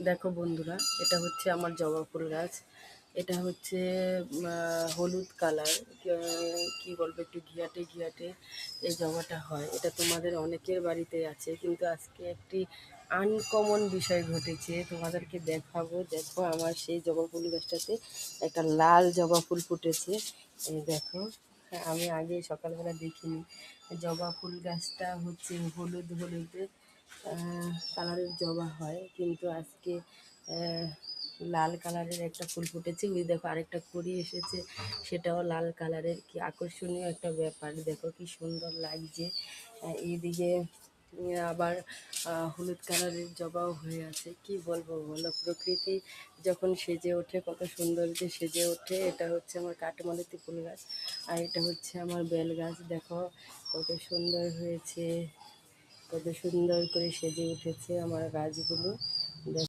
দেখো বন্ধুরা এটা হচ্ছে আমার জবা ফুল গাছ। এটা হচ্ছে হলুদ কালার। কি বলব একটু ঘিয়াটে ঘিয়াটে এই জবাটা হয়। এটা তোমাদের অনেকের বাড়িতে আছে কিন্তু আজকে একটি আনকমন বিষয় ঘটেছে। তোমাদেরকে দেখাবো দেখো আমার সেই জবা ফুল গাছটাতে একটা লাল জবা ফুল ফুটেছে। এই দেখো হ্যাঁ, আমি আগে সকালবেলা দেখিনি। জবা ফুল গাছটা হচ্ছে হলুদ হলুদে কালারের জবা হয়, কিন্তু আজকে লাল কালারের একটা ফুল ফুটেছে। ওই দেখো আরেকটা কুড়ি এসেছে, সেটাও লাল কালারের। কি আকর্ষণীয় একটা ব্যাপার। দেখো কি সুন্দর লাগছে। এইদিকে আবার হলুদ কালারের জবাও হয়ে আছে। কি বলব বলো? প্রকৃতি যখন সেজে ওঠে, কত সুন্দর যে সেজে ওঠে। এটা হচ্ছে আমার কাঠমালতি ফুল গাছ, আর এটা হচ্ছে আমার বেল গাছ। দেখো, কত সুন্দর হয়েছে। কত সুন্দর করে সেজে উঠেছে আমার গাছগুলো।